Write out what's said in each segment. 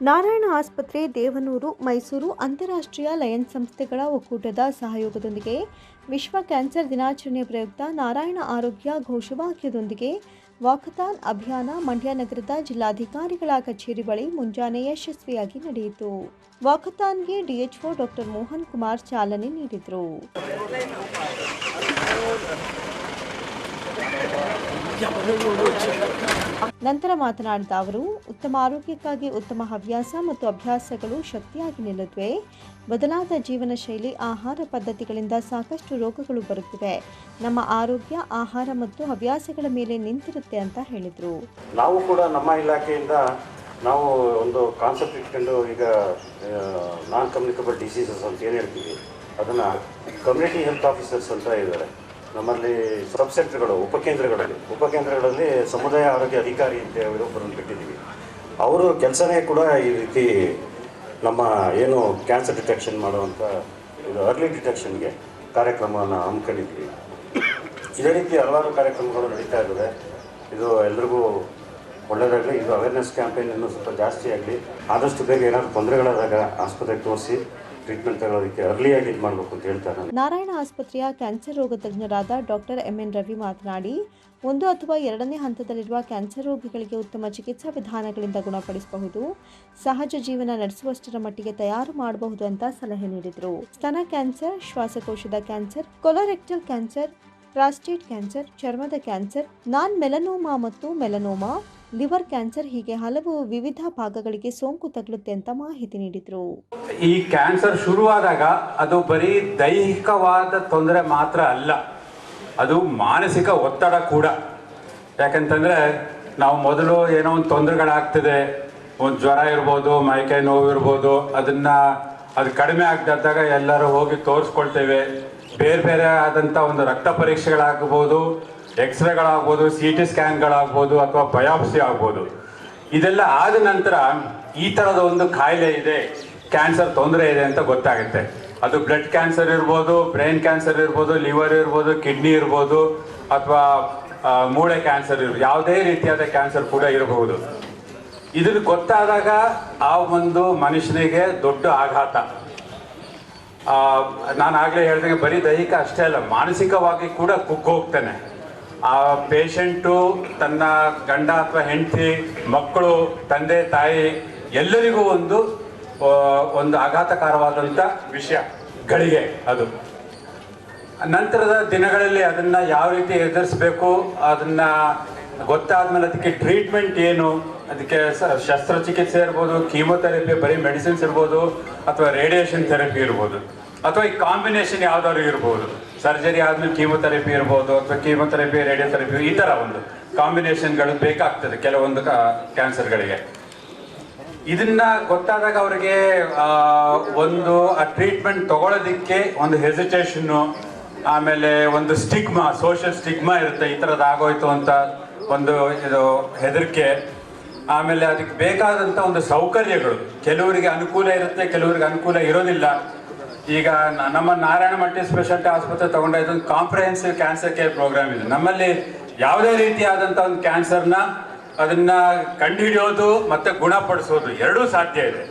ನಾರಾಯಣ ಆಸ್ಪತ್ರೆ, ದೇವನೂರು, ಮೈಸೂರು ಅಂತಾರಾಷ್ಟ್ರೀಯ ಲಯನ್ಸ್ ಸಂಸ್ಥೆಗಳ ಒಕ್ಕೂಟದ ಸಹಯೋಗದೊಂದಿಗೆ ವಿಶ್ವ ಕ್ಯಾನ್ಸರ್ ದಿನಾಚರಣೆ ಪ್ರಯುಕ್ತ ನಾರಾಯಣ ಆರೋಗ್ಯ ಘೋಷವಾಕ್ಯದೊಂದಿಗೆ ವಾಕಥಾನ್ ಅಭಿಯಾನ ಮಂಡ್ಯ ನಗರದ ಜಿಲ್ಲಾಧಿಕಾರಿಗಳ ಕಚೇರಿ ಬಳಿ ಮುಂಜಾನೆ ಯಶಸ್ವಿಯಾಗಿ ನಡೆಯಿತು. ವಾಕಥಾನ್ಗೆ ಡಿಎಚ್ಒ ಡಾಕ್ಟರ್ ಮೋಹನ್ ಕುಮಾರ್ ಚಾಲನೆ ನೀಡಿದರು. ನಂತರ ಮಾತನಾಡಿದ ಅವರು, ಉತ್ತಮ ಆರೋಗ್ಯಕ್ಕಾಗಿ ಉತ್ತಮ ಹವ್ಯಾಸ ಮತ್ತು ಅಭ್ಯಾಸಗಳು ಶಕ್ತಿಯಾಗಿ ನಿಲ್ಲುತ್ತವೆ. ಬದಲಾದ ಜೀವನ ಶೈಲಿ, ಆಹಾರ ಪದ್ಧತಿಗಳಿಂದ ಸಾಕಷ್ಟು ರೋಗಗಳು ಬರುತ್ತಿವೆ. ನಮ್ಮ ಆರೋಗ್ಯ, ಆಹಾರ ಮತ್ತು ಹವ್ಯಾಸಗಳ ಮೇಲೆ ನಿಂತಿರುತ್ತೆ ಅಂತ ಹೇಳಿದರು. ನಾವು ಕೂಡ ನಮ್ಮ ಇಲಾಖೆಯಿಂದ ನಾವು ಒಂದು ಕಾನ್ಸೆಪ್ಟ್ ಇಟ್ಕೊಂಡು ಈಗ ನಾನ್ ಕಮ್ಯುನಿಕಬಲ್ ಡಿಸೀಸಸ್ ಅಂತ ಏನು ಹೇಳ್ತೀವಿ, ಅದನ್ನು ಕಮ್ಯುನಿಟಿ ಹೆಲ್ತ್ ಆಫೀಸರ್ಸ್ ಅಂತ ಇದ್ದಾರೆ. ನಮ್ಮಲ್ಲಿ ಸಬ್ ಸೆಂಟರ್ಗಳು ಉಪಕೇಂದ್ರಗಳಲ್ಲಿ ಉಪಕೇಂದ್ರಗಳಲ್ಲಿ ಸಮುದಾಯ ಆರೋಗ್ಯ ಅಧಿಕಾರಿ ಅಂತ ಹೇಳಿ ಒಬ್ಬರನ್ನು ಬಿಟ್ಟಿದ್ದೀವಿ. ಅವರು ಕೆಲಸನೇ ಕೂಡ ಈ ರೀತಿ ನಮ್ಮ ಏನು ಕ್ಯಾನ್ಸರ್ ಡಿಟೆಕ್ಷನ್ ಮಾಡುವಂಥ ಇದು ಅರ್ಲಿ ಡಿಟೆಕ್ಷನ್ಗೆ ಕಾರ್ಯಕ್ರಮವನ್ನು ಹಮ್ಮಿಕೊಂಡಿದ್ವಿ ಇದೇ ರೀತಿ ಹಲವಾರು ಕಾರ್ಯಕ್ರಮಗಳು ನಡೀತಾ ಇದ್ದಾವೆ. ಇದು ಎಲ್ರಿಗೂ ಒಳ್ಳೆಯದಾಗಲಿ ಇದು ಅವೇರ್ನೆಸ್ ಕ್ಯಾಂಪೇನ್ ಇನ್ನೂ ಸ್ವಲ್ಪ ಜಾಸ್ತಿ ಆಗಲಿ. ಆದಷ್ಟು ಬೇಗ ಏನಾದರೂ ತೊಂದರೆಗಳಾದಾಗ ಆಸ್ಪತ್ರೆಗೆ ತೋರಿಸಿ. ಟ್ರೀಟ್ಮೆಂಟ್ ತಗೊಳ್ಳೋದಕ್ಕೆ ಅರ್ಲಿಯಾಗಿ ಇದು ಮಾಡಬೇಕು ಅಂತ ಹೇಳ್ತಾರೆ ನಾರಾಯಣ ಆಸ್ಪತ್ರೆಯ ಕ್ಯಾನ್ಸರ್ ರೋಗ ತಜ್ಞರಾದ ಡಾಕ್ಟರ್ ಎಂಎನ್ ರವಿ ಮಾತನಾಡಿ, ಒಂದು ಅಥವಾ ಎರಡನೇ ಹಂತದಲ್ಲಿರುವ ಕ್ಯಾನ್ಸರ್ ರೋಗಿಗಳಿಗೆ ಉತ್ತಮ ಚಿಕಿತ್ಸಾ ವಿಧಾನಗಳಿಂದ ಗುಣಪಡಿಸಬಹುದು. ಸಹಜ ಜೀವನ ನಡೆಸುವಷ್ಟರ ಮಟ್ಟಿಗೆ ತಯಾರು ಮಾಡಬಹುದು ಅಂತ ಸಲಹೆ ನೀಡಿದರು. ಸ್ತನ ಕ್ಯಾನ್ಸರ್, ಶ್ವಾಸಕೋಶದ cancer, colorectal cancer, prostate cancer, ಚರ್ಮದ ಕ್ಯಾನ್ಸರ್, ನಾನ್ ಮೆಲನೋಮಾ ಮತ್ತು ಮೆಲನೋಮಾ ಲಿವರ್ ಕ್ಯಾನ್ಸರ್ ಹೀಗೆ ಹಲವು ವಿವಿಧ ಭಾಗಗಳಿಗೆ ಸೋಂಕು ತಗಲುತ್ತೆ ಅಂತ ಮಾಹಿತಿ ನೀಡಿದ್ರು. ಈ ಕ್ಯಾನ್ಸರ್ ಶುರುವಾದಾಗ ಅದು ಬರೀ ದೈಹಿಕವಾದ ತೊಂದರೆ ಮಾತ್ರ ಅಲ್ಲ, ಅದು ಮಾನಸಿಕ ಒತ್ತಡ ಕೂಡ. ಯಾಕಂತಂದ್ರೆ ನಾವು ಮೊದಲು ಏನೋ ಒಂದು ತೊಂದರೆಗಳಾಗ್ತದೆ, ಒಂದು ಜ್ವರ ಇರ್ಬೋದು, ಮೈಕೈ ನೋವು ಇರ್ಬೋದು, ಅದನ್ನ ಅದು ಕಡಿಮೆ ಆಗದಾಗ ಎಲ್ಲರೂ ಹೋಗಿ ತೋರಿಸ್ಕೊಳ್ತೇವೆ. ಬೇರೆ ಬೇರೆ ಆದಂಥ ಒಂದು ರಕ್ತ ಪರೀಕ್ಷೆಗಳಾಗ್ಬೋದು ಎಕ್ಸ್ರೇಗಳಾಗ್ಬೋದು ಸಿ ಟಿ ಸ್ಕ್ಯಾನ್ಗಳಾಗ್ಬೋದು ಅಥವಾ ಬಯಾಪ್ಸಿ ಆಗ್ಬೋದು. ಇದೆಲ್ಲ ಆದ ನಂತರ ಈ ಥರದ ಒಂದು ಕಾಯಿಲೆ ಇದೆ. ಕ್ಯಾನ್ಸರ್ ತೊಂದರೆ ಇದೆ ಅಂತ ಗೊತ್ತಾಗುತ್ತೆ. ಅದು ಬ್ಲಡ್ ಕ್ಯಾನ್ಸರ್ ಇರ್ಬೋದು ಬ್ರೈನ್ ಕ್ಯಾನ್ಸರ್ ಇರ್ಬೋದು ಲಿವರ್ ಇರ್ಬೋದು ಕಿಡ್ನಿ ಇರ್ಬೋದು, ಅಥವಾ ಮೂಳೆ ಕ್ಯಾನ್ಸರ್ ಇರ್ಬೋದು. ಯಾವುದೇ ರೀತಿಯಾದ ಕ್ಯಾನ್ಸರ್ ಕೂಡ ಇರಬಹುದು. ಇದನ್ನು ಗೊತ್ತಾದಾಗ ಆ ಒಂದು ಮನುಷ್ಯನಿಗೆ ದೊಡ್ಡ ಆಘಾತ. ನಾನು ಆಗಲೇ ಹೇಳ್ದಂಗೆ ಬರೀ ದೈಹಿಕ ಅಷ್ಟೇ ಅಲ್ಲ, ಮಾನಸಿಕವಾಗಿ ಕೂಡ ಕುಗ್ಗೋಗ್ತೇನೆ. ಆ ಪೇಷಂಟು ತನ್ನ ಗಂಡ ಅಥವಾ ಹೆಂಡತಿ, ಮಕ್ಕಳು, ತಂದೆ, ತಾಯಿ ಎಲ್ಲರಿಗೂ ಒಂದು ಒಂದು ಆಘಾತಕಾರವಾದಂಥ ವಿಷಯ, ಗಳಿಗೆ ಅದು. ನಂತರದ ದಿನಗಳಲ್ಲಿ ಅದನ್ನು ಯಾವ ರೀತಿ ಎದುರಿಸಬೇಕು ಗೊತ್ತಾದ ಮೇಲೆ ಅದಕ್ಕೆ ಟ್ರೀಟ್ಮೆಂಟ್ ಏನು, ಅದಕ್ಕೆ ಶಸ್ತ್ರಚಿಕಿತ್ಸೆ ಇರ್ಬೋದು, ಕೀಮೊಥೆರಪಿ, ಬರೀ ಮೆಡಿಸಿನ್ಸ್ ಇರ್ಬೋದು, ಅಥವಾ ರೇಡಿಯೇಷನ್ ಥೆರಪಿ ಇರ್ಬೋದು, ಅಥವಾ ಈ ಕಾಂಬಿನೇಷನ್ ಯಾವ್ದಾದ್ರು ಇರ್ಬೋದು. ಸರ್ಜರಿ ಆದ್ಮೇಲೆ ಕೀಮೊಥೆರಪಿ ಇರ್ಬೋದು ಅಥವಾ ಕೀಮೊಥೆರಪಿ, ರೇಡಿಯೋಥೆರಪಿ ಈ ಥರ ಒಂದು ಕಾಂಬಿನೇಷನ್ಗಳು ಬೇಕಾಗ್ತದೆ ಕೆಲವೊಂದು ಕ್ಯಾನ್ಸರ್ಗಳಿಗೆ. ಇದನ್ನ ಗೊತ್ತಾದಾಗ ಅವರಿಗೆ ಒಂದು, ಆ, ಟ್ರೀಟ್ಮೆಂಟ್ ತಗೊಳ್ಳೋದಿಕ್ಕೆ ಒಂದು ಹೆಸಿಟೇಷನ್ನು, ಆಮೇಲೆ ಒಂದು ಸ್ಟಿಗ್ಮಾ, ಸೋಷಿಯಲ್ ಸ್ಟಿಗ್ಮಾ ಇರುತ್ತೆ, ಈ ಥರದ್ದು ಆಗೋಯ್ತು ಅಂತ ಒಂದು ಇದು ಹೆದರಿಕೆ. ಆಮೇಲೆ ಅದಕ್ಕೆ ಬೇಕಾದಂಥ ಒಂದು ಸೌಕರ್ಯಗಳು, ಕೆಲವರಿಗೆ ಅನುಕೂಲ ಇರುತ್ತೆ, ಕೆಲವರಿಗೆ ಅನುಕೂಲ ಇರೋದಿಲ್ಲ. ಈಗ ನಮ್ಮ ನಾರಾಯಣ ಮಲ್ಟಿ ಸ್ಪೆಷಾಲಿಟಿ ಆಸ್ಪತ್ರೆ ತಗೊಂಡ ಇದೊಂದು ಕಾಂಪ್ರಹೆನ್ಸಿವ್ ಕ್ಯಾನ್ಸರ್ ಕೇರ್ ಪ್ರೋಗ್ರಾಮ್ ಇದೆ. ನಮ್ಮಲ್ಲಿ ಯಾವುದೇ ರೀತಿಯಾದಂಥ ಒಂದು ಕ್ಯಾನ್ಸರ್ನ ಅದನ್ನ ಕಂಡುಹಿಡಿಯೋದು ಮತ್ತೆ ಗುಣಪಡಿಸೋದು ಎರಡೂ ಸಾಧ್ಯ ಇದೆ.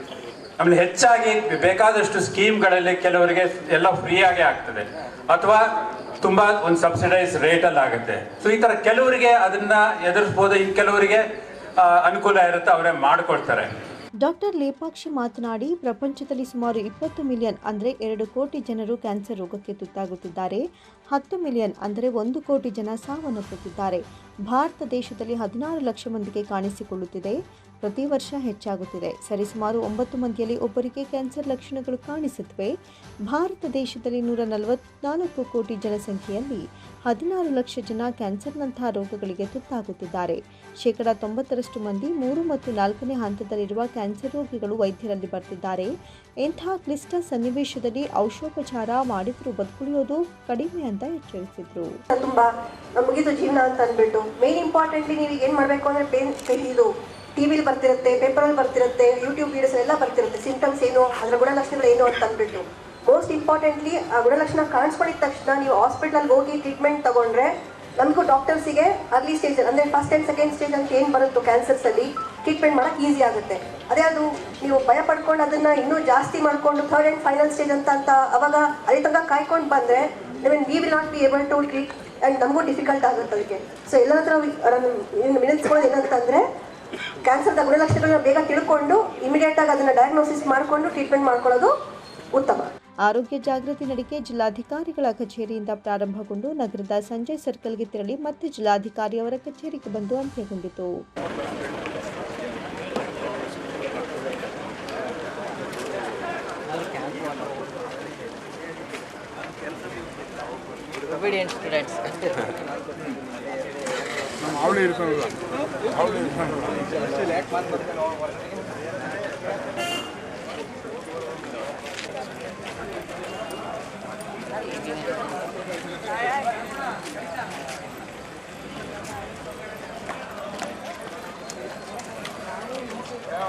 ಆಮೇಲೆ ಹೆಚ್ಚಾಗಿ ಬೇಕಾದಷ್ಟು ಸ್ಕೀಮ್ಗಳಲ್ಲಿ ಕೆಲವರಿಗೆ ಎಲ್ಲ ಫ್ರೀಯಾಗಿ ಆಗೇ ಆಗ್ತದೆ. ಅಥವಾ ತುಂಬಾ ಒಂದು ಸಬ್ಸಿಡೈಸ್ ರೇಟಲ್ಲಿ ಆಗುತ್ತೆ. ಸೊ ಈ ತರ ಕೆಲವರಿಗೆ ಅದನ್ನ ಎದುರಿಸ್ಬೋದು ಇನ್ನು ಕೆಲವರಿಗೆ ಅನುಕೂಲ ಇರುತ್ತೆ, ಅವರೇ ಮಾಡ್ಕೊಳ್ತಾರೆ. ಡಾಕ್ಟರ್ ಲೇಪಾಕ್ಷಿ ಮಾತನಾಡಿ, ಪ್ರಪಂಚದಲ್ಲಿ ಸುಮಾರು ಇಪ್ಪತ್ತು ಮಿಲಿಯನ್ ಅಂದರೆ ಎರಡು ಕೋಟಿ ಜನರು ಕ್ಯಾನ್ಸರ್ ರೋಗಕ್ಕೆ ತುತ್ತಾಗುತ್ತಿದ್ದಾರೆ. ಹತ್ತು ಮಿಲಿಯನ್ ಅಂದರೆ ಒಂದು ಕೋಟಿ ಜನ ಸಾವನ್ನಪ್ಪುತ್ತಿದ್ದಾರೆ. ಭಾರತ ದೇಶದಲ್ಲಿ ಹದಿನಾರು ಲಕ್ಷ ಮಂದಿಗೆ ಕಾಣಿಸಿಕೊಳ್ಳುತ್ತಿದೆ. ಪ್ರತಿ ವರ್ಷ ಹೆಚ್ಚಾಗುತ್ತಿದೆ. ಸರಿಸುಮಾರು ಒಂಬತ್ತು ಮಂದಿಯಲ್ಲಿ ಒಬ್ಬರಿಗೆ ಕ್ಯಾನ್ಸರ್ ಲಕ್ಷಣಗಳು ಕಾಣಿಸುತ್ತವೆ. ಭಾರತ ದೇಶದಲ್ಲಿ ನೂರ ನಲವತ್ನಾಲ್ಕು ಕೋಟಿ ಜನಸಂಖ್ಯೆಯಲ್ಲಿ ಹದಿನಾರು ಲಕ್ಷ ಜನ ಕ್ಯಾನ್ಸರ್ನಂತಹ ರೋಗಗಳಿಗೆ ತುತ್ತಾಗುತ್ತಿದ್ದಾರೆ. ಶೇಕಡ ತೊಂಬತ್ತರಷ್ಟು ಮಂದಿ ಮೂರು ಮತ್ತು ನಾಲ್ಕನೇ ಹಂತದಲ್ಲಿರುವ ಕ್ಯಾನ್ಸರ್ ರೋಗಿಗಳು ವೈದ್ಯರಲ್ಲಿ ಬರ್ತಿದ್ದಾರೆ. ಇಂತಹ ಕ್ಲಿಷ್ಟ ಸನ್ನಿವೇಶದಲ್ಲಿ ಔಷಧೋಪಚಾರ ಮಾಡಿದರೂ ಬದುಕುಳಿಯೋದು ಕಡಿಮೆ ಅಂತ ಎಚ್ಚರಿಸಿದ್ರು. ತುಂಬಾ ಮುಗಿದು ಜೀವನ ಅಂತ ಅಂದ್ಬಿಟ್ಟು ಮೇನ್ ಇಂಪಾರ್ಟೆಂಟ್ಲಿ ನೀವು ಏನ್ ಮಾಡ್ಬೇಕು ಅಂದ್ರೆ ಪೇನ್ ಇದು ಟಿವಿಲಿ ಬರ್ತಿರುತ್ತೆ ಪೇಪರಲ್ಲಿ ಬರ್ತಿರುತ್ತೆ ಯೂಟ್ಯೂಬ್ ವೀಡಿಯೋಸ್ ಎಲ್ಲ ಬರ್ತಿರುತ್ತೆ ಸಿಂಟಮ್ಸ್ ಏನು, ಅದರ ಗುಣಲಕ್ಷಣಗಳು ಏನು ಅಂತ ಅಂದ್ಬಿಟ್ಟು. ಮೋಸ್ಟ್ ಇಂಪಾರ್ಟೆಂಟ್ಲಿ ಆ ಗುಣಲಕ್ಷಣ ಕಾಣಿಸ್ಕೊಂಡಿದ ತಕ್ಷಣ ನೀವು ಹಾಸ್ಪಿಟ್ಲಲ್ಲಿ ಹೋಗಿ ಟ್ರೀಟ್ಮೆಂಟ್ ತಗೊಂಡ್ರೆ ನಮಗೂ ಡಾಕ್ಟರ್ಸಿಗೆ ಅರ್ಲಿ ಸ್ಟೇಜ್ ಅಂದ್ರೆ ಫಸ್ಟ್ ಆ್ಯಂಡ್ ಸೆಕೆಂಡ್ ಸ್ಟೇಜ್ ಅಂತ ಏನು ಬರುತ್ತೋ ಕ್ಯಾನ್ಸರ್ಸಲ್ಲಿ ಟ್ರೀಟ್ಮೆಂಟ್ ಮಾಡಕ್ ಈಸಿ ಆಗುತ್ತೆ. ಅದೇ ಅದು, ನೀವು ಭಯ ಪಡ್ಕೊಂಡು ಅದನ್ನ ಇನ್ನೂ ಜಾಸ್ತಿ ಮಾಡ್ಕೊಂಡು ಥರ್ಡ್ ಆ್ಯಂಡ್ ಫೈನಲ್ ಸ್ಟೇಜ್ ಅಂತ ಅಂತ ಅವಾಗ ಅಲ್ಲಿ ತನಕ ಕಾಯ್ಕೊಂಡು ಬಂದರೆ we will not be able to treat and ನಮಗೂ ಡಿಫಿಕಲ್ಟ್ ಆಗುತ್ತೆ ಅದಕ್ಕೆ. ಸೊ ಎಲ್ಲ ಹತ್ರ ವಿನಿಸ್ಕೊಳ್ಳೋದು ಏನಂತಂದರೆ ಕ್ಯಾನ್ಸರ್ದ ಗುಣಲಕ್ಷಣಗಳನ್ನ ಬೇಗ ತಿಳ್ಕೊಂಡು ಇಮಿಡಿಯೇಟ್ ಆಗಿ ಅದನ್ನ ಡಯಾಗ್ನೋಸಿಸ್ ಮಾಡಿಕೊಂಡು ಟ್ರೀಟ್ಮೆಂಟ್ ಮಾಡ್ಕೊಳ್ಳೋದು ಉತ್ತಮ ಆರೋಗ್ಯ ಜಾಗೃತಿ ನಡಿಗೆ ಜಿಲ್ಲಾಧಿಕಾರಿಗಳ ಕಚೇರಿಯಿಂದ ಪ್ರಾರಂಭಗೊಂಡು ನಗರದ ಸಂಜಯ್ ಸರ್ಕಲ್ಗೆ ತೆರಳಿ ಮತ್ತೆ ಜಿಲ್ಲಾಧಿಕಾರಿಯವರ ಕಚೇರಿಗೆ ಬಂದು ಅಂತ್ಯಗೊಂಡಿತು obedient students. ಅವಳು ಇರ್ತಾನಲ್ಲ ಅವಳು ಇರ್ತಾನಲ್ಲ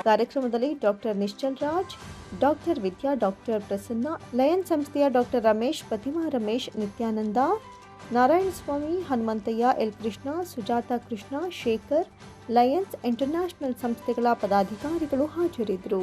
ಕಾರ್ಯಕ್ರಮದಲ್ಲಿ doctor Nishchal Raj doctor Vidya doctor Prasanna lion ಸಂಸ್ಥೆಯ ಡಾಕ್ಟರ್ ರಮೇಶ್ ಪ್ರತಿಮಾ Ramesh Nithyananda Narayana Swamy Hanumanthaiah L Krishna Sujatha Krishna Shekhar Lions International ಸಂಸ್ಥೆಗಳ ಪದಾಧಿಕಾರಿಗಳು ಹಾಜರಿದ್ದರು.